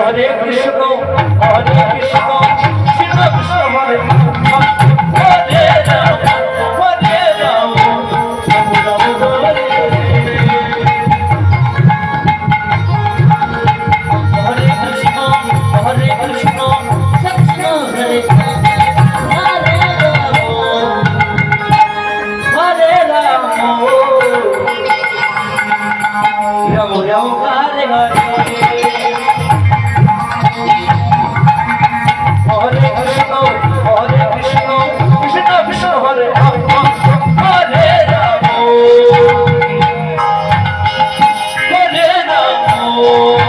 হরে কৃষ্ণ হরে কৃষ্ণ কৃষ্ণ কৃষ্ণ হরে হরে রাম হরে রাম হরে কৃষ্ণ হরে কৃষ্ণ কৃষ্ণ হরে Hare Hare Oh.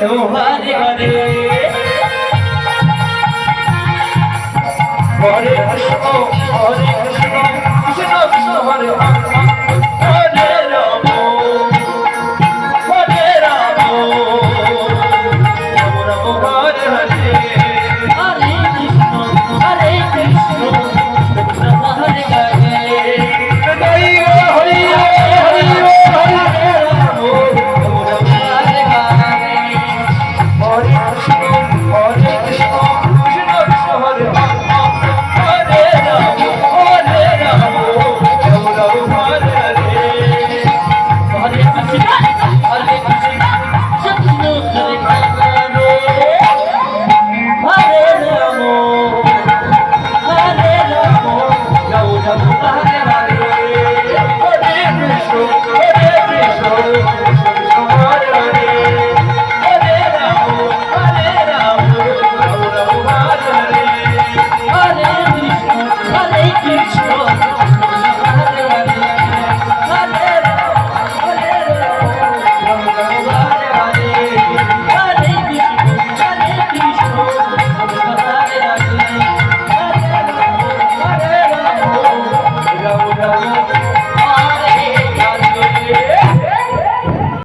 তোমারে হরে হরে হরে হরে হরে